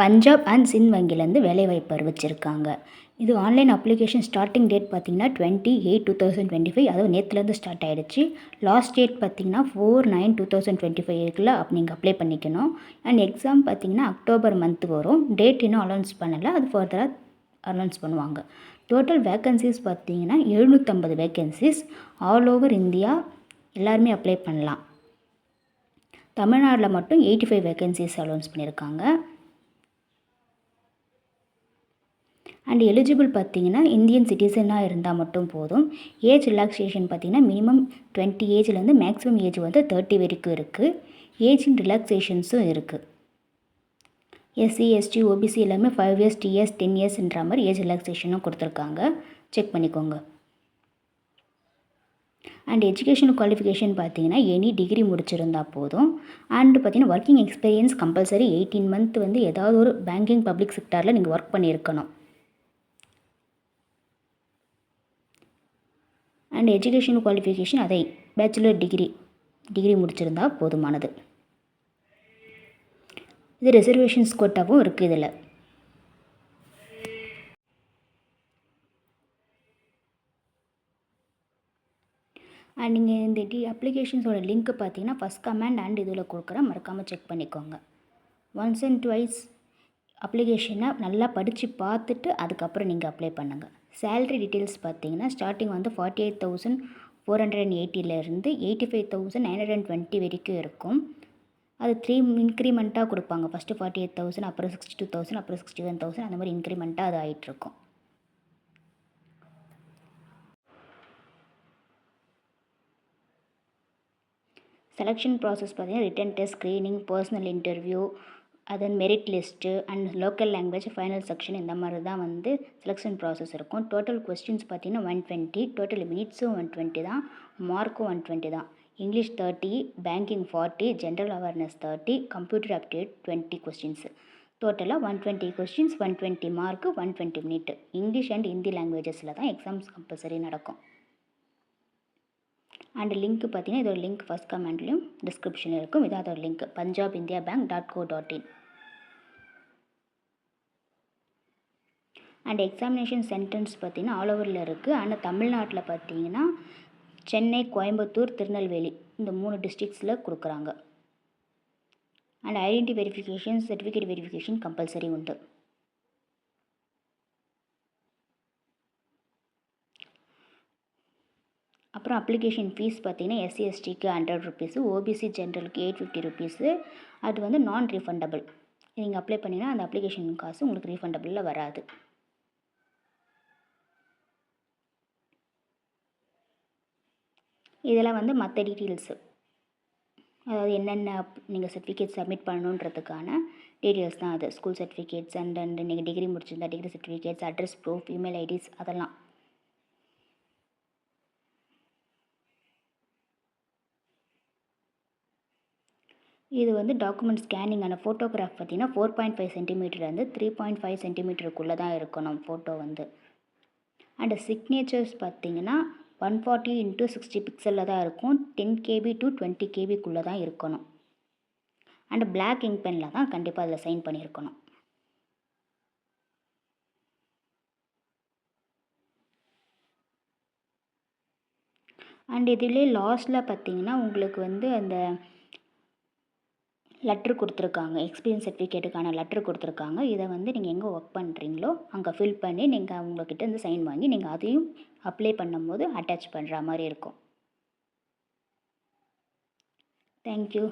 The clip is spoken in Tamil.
பஞ்சாப் அண்ட் சிந்த் வங்கியிலேருந்து வேலைவாய்ப்பு அறிவிச்சிருக்காங்க. இது ஆன்லைன் அப்ளிகேஷன் ஸ்டார்டிங் டேட் பார்த்தீங்கன்னா twenty eight two thousand twenty five அதுவும் நேற்றுலேருந்து ஸ்டார்ட் ஆகிடுச்சு லாஸ்ட் டேட் பார்த்தீங்கன்னா four nine two thousand twenty five இருக்குல்ல அப்போ நீங்கள் அப்ளை பண்ணிக்கணும். அண்ட் எக்ஸாம் பார்த்தீங்கன்னா அக்டோபர் மந்த் வரும். டேட் இன்னும் அனௌன்ஸ் பண்ணலை. அது ஃபர்தராக அனௌன்ஸ் பண்ணுவாங்க. டோட்டல் வேக்கன்சிஸ் பார்த்திங்கன்னா எழுநூற்றம்பது வேக்கன்சிஸ் ஆல் ஓவர் இந்தியா எல்லாருமே அப்ளை பண்ணலாம். தமிழ்நாட்டில் மட்டும் எயிட்டி ஃபைவ் வேக்கன்சிஸ் அனௌன்ஸ் பண்ணியிருக்காங்க. அண்ட் எலிஜிபிள் பார்த்தீங்கன்னா இந்தியன் சிட்டிசனாக இருந்தால் மட்டும் போதும். ஏஜ் ரிலாக்ஸேஷன் பார்த்தீங்கன்னா மினிமம் டுவெண்ட்டி ஏஜ்லேருந்து மேக்ஸிமம் ஏஜ் வந்து தேர்ட்டி வரைக்கும் இருக்குது ஏஜ் ரிலாக்ஸேஷன்ஸும் இருக்குது எஸ்சி எஸ்டி ஓபிசி எல்லாமே ஃபைவ் இயர்ஸ் டி டென் இயர்ஸ்ன்ற மாதிரி ஏஜ் ரிலாக்ஸேஷனும் கொடுத்துருக்காங்க. செக் பண்ணிக்கோங்க. அண்ட் எஜுகேஷன் குவாலிஃபிகேஷன் பார்த்தீங்கன்னா எனி டிகிரி முடிச்சிருந்தா போதும். அண்ட் பார்த்தீங்கன்னா working experience compulsory eighteen month வந்து ஏதாவது ஒரு பேங்கிங் பப்ளிக் செக்டாரில் நீங்கள் ஒர்க் பண்ணியிருக்கணும். அண்ட் எஜுகேஷன் குவாலிஃபிகேஷன் அதை. பேச்சுலர் டிகிரி டிகிரி முடிச்சிருந்தால் போதுமானது. இது ரிசர்வேஷன்ஸ் கோட்டாவும் இருக்குது இதில். அண்ட் நீங்கள் இந்த டி அப்ளிகேஷன்ஸோட லிங்க்கு பார்த்தீங்கன்னா ஃபஸ்ட் கமெண்ட் அண்ட் இதில் கொடுக்குறேன் மறக்காமல் செக் பண்ணிக்கோங்க. ஒன்ஸ் அண்ட் ட்வைஸ் அப்ளிகேஷனை நல்லா படித்து பார்த்துட்டு அதுக்கப்புறம் நீங்கள் அப்ளை பண்ணுங்கள் சேல்ரி டீட்டெயில்ஸ் பார்த்தீங்கன்னா ஸ்டார்டிங் வந்து forty eight thousand four hundred and எயிட்டிலேருந்து eighty five thousand nine hundred and twenty வரைக்கும் இருக்கும். அது த்ரீ இன்க்ரிமெண்ட்டாக கொடுப்பாங்க. ஃபஸ்ட்டு ஃபார்ட்டி எயிட் தௌசண்ட் அப்புறம் சிக்ஸ்டி டூ தௌசண்ட் அப்புறம் சிக்ஸ்டி ஒன் தௌசண்ட் அந்த மாதிரி இன்க்ரிமெண்ட்டாக அது ஆகிட்டுருக்கும் செலெக்ஷன் ப்ராசஸ் பார்த்தீங்கன்னா written test screening personal interview அதன் merit list and local language final section இந்த மாதிரி தான் வந்து செலெக்ஷன் ப்ராசஸ் இருக்கும். டோட்டல் கொஸ்டின்ஸ் பார்த்தீங்கன்னா ஒன் டுவெண்ட்டி டோட்டல் மினிட்ஸும் ஒன் டுவெண்ட்டி தான் மார்க்கும் ஒன் டுவெண்ட்டி தான். English thirty banking forty general awareness thirty computer update twenty questions டோட்டலாக one twenty questions one twenty mark one twenty minute English and Hindi லாங்குவேஜஸில் தான் எக்ஸாம்ஸ் கம்பல்சரி நடக்கும். அண்ட் லிங்க் பார்த்தீங்கன்னா இதோட லிங்க் ஃபஸ்ட் கமெண்ட்லேயும் டிஸ்கிரிப்ஷனில் இருக்கும். இதான் அதோட link Punjab India bank dot co dot in and examination centres பார்த்தீங்கன்னா ஆல் ஓவரில் இருக்குது ஆனால் தமிழ்நாட்டில் பார்த்தீங்கன்னா சென்னை கோயம்புத்தூர் திருநெல்வேலி இந்த மூணு டிஸ்ட்ரிக்ஸில் கொடுக்குறாங்க. And identity verification certificate verification compulsory உண்டு. அப்புறம் அப்ளிகேஷன் ஃபீஸ் பார்த்தீங்கன்னா எஸ்சி எஸ்டிக்கு ஹண்ட்ரட் ருபீஸு ஓபிசி ஜென்ரலுக்கு எயிட் ஃபிஃப்டி ருபீஸு அது வந்து நான் ரீஃபண்டபிள் நீங்கள் அப்ளை பண்ணிங்கன்னா அந்த அப்ளிகேஷன் காசு உங்களுக்கு ரீஃபண்டபிளில் வராது. இதெல்லாம் வந்து மற்ற டீட்டெயில்ஸு அதாவது என்னென்ன நீங்கள் சர்டிஃபிகேட் சப்மிட் பண்ணணுன்றதுக்கான டீட்டெயில்ஸ் தான் அது. ஸ்கூல் சர்டிஃபிகேட்ஸ் அண்ட் அண்ட் நீங்கள் டிகிரி முடிச்சிருந்தா degree certificates address proof email IDs அதெல்லாம். இது வந்து டாக்குமெண்ட் ஸ்கேனிங்கான ஃபோட்டோகிராஃப் பார்த்தீங்கன்னா ஃபோர் பாயிண்ட் ஃபைவ் சென்டிமீட்டர்லேருந்து த்ரீ பாயிண்ட் ஃபைவ் சென்டிமீட்டருக்குள்ளே தான் இருக்கணும் ஃபோட்டோ வந்து. அண்டு சிக்னேச்சர்ஸ் பார்த்தீங்கன்னா ஒன் ஃபார்ட்டி இன்ட்டு சிக்ஸ்டி பிக்சலில் தான் இருக்கும். டென் கேபி டு டுவெண்ட்டி கேபிக்குள்ளே தான் இருக்கணும். அண்டு பிளாக் இங்க் பெனில் தான் கண்டிப்பாக அதில் சைன் பண்ணியிருக்கணும் அண்ட் இதிலே லாஸ்ட்டில் பார்த்தீங்கன்னா உங்களுக்கு வந்து அந்த லெட்ரு கொடுத்துருக்காங்க. எக்ஸ்பீரியன்ஸ் சர்டிஃபிகேட்டுக்கான லெட்ரு கொடுத்துருக்காங்க. இதை வந்து நீங்கள் எங்கே ஒர்க் பண்ணுறீங்களோ அங்கே ஃபில் பண்ணி நீங்கள் அவங்கக்கிட்ட இருந்து சைன் வாங்கி நீங்கள் அதையும் அப்ளை பண்ணும்போது அட்டாச் பண்ணுற மாதிரி இருக்கும். தேங்க்யூ